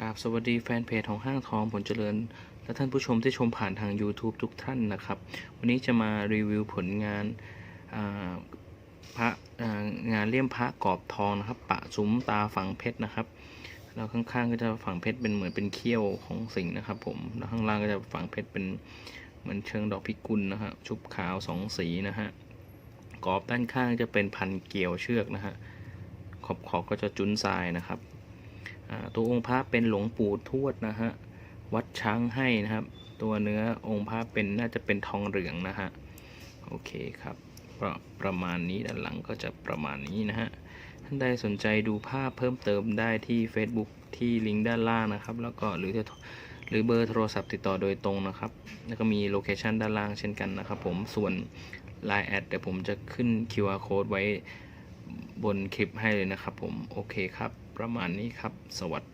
กราบสวัสดีแฟนเพจของห้างทองผลเจริญ และท่านผู้ชมที่ชมผ่านทาง YouTube ทุกท่านนะครับ วันนี้จะมารีวิวผลงานพระงานเลี่ยมพระกรอบทองนะครับ ปะซุ้มตาฝังเพชรนะครับแล้วข้างๆก็จะฝังเพชรเป็นเหมือนเป็นเขี้ยวของสิงห์นะครับ ผมแล้วข้างล่างก็จะฝังเพชรเป็นเหมือนเชิงดอกพิกุลนะฮะชุบขาวสองสีนะฮะกรอบด้านข้างจะเป็นพันเกลียวเชือกนะฮะขอบขอบๆก็จะจุ้นทรายนะครับ ตัวองค์พระเป็นหลวงปู่ทวดนะฮะวัดช้างให้นะครับ ตัวเนื้อองค์พระเป็นน่าจะเป็นทองเหลืองนะฮะโอเคครับประประมาณนี้ด้านหลังก็จะประมาณนี้นะฮะท่านใดสนใจดูภาพเพิ่มเติมได้ที่ Facebook ที่ลิงก์ด้านล่างนะครับ แล้วก็หรือจะหรือเบอร์โทรศัพท์ติดต่อโดยตรงนะครับ แล้วก็มีโลเคชันด้านล่างเช่นกันนะครับผมส่วน Line แอดเดี๋ยวผมจะขึ้น QR code ไว้ บนคลิปให้เลยนะครับผม โอเคครับ ประมาณนี้ครับ สวัสดี